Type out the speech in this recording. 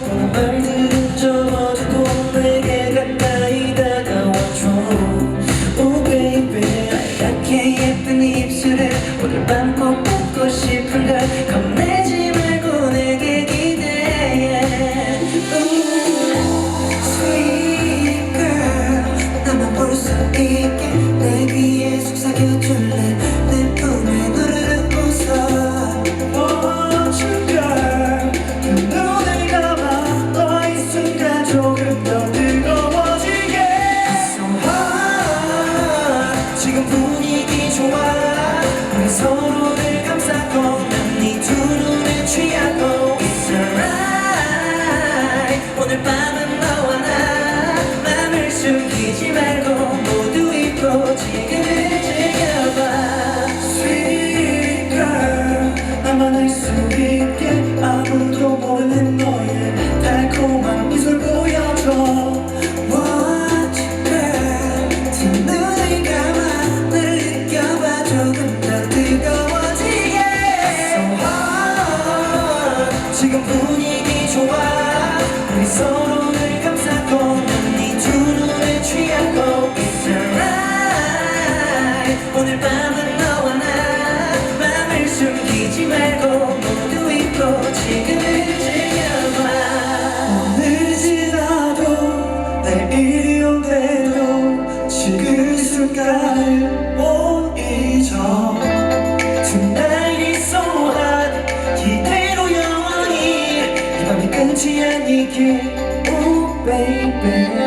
말들은 좀 어둡고 내게 가까이 다가와줘. hot 지금 분위 need you, oh baby.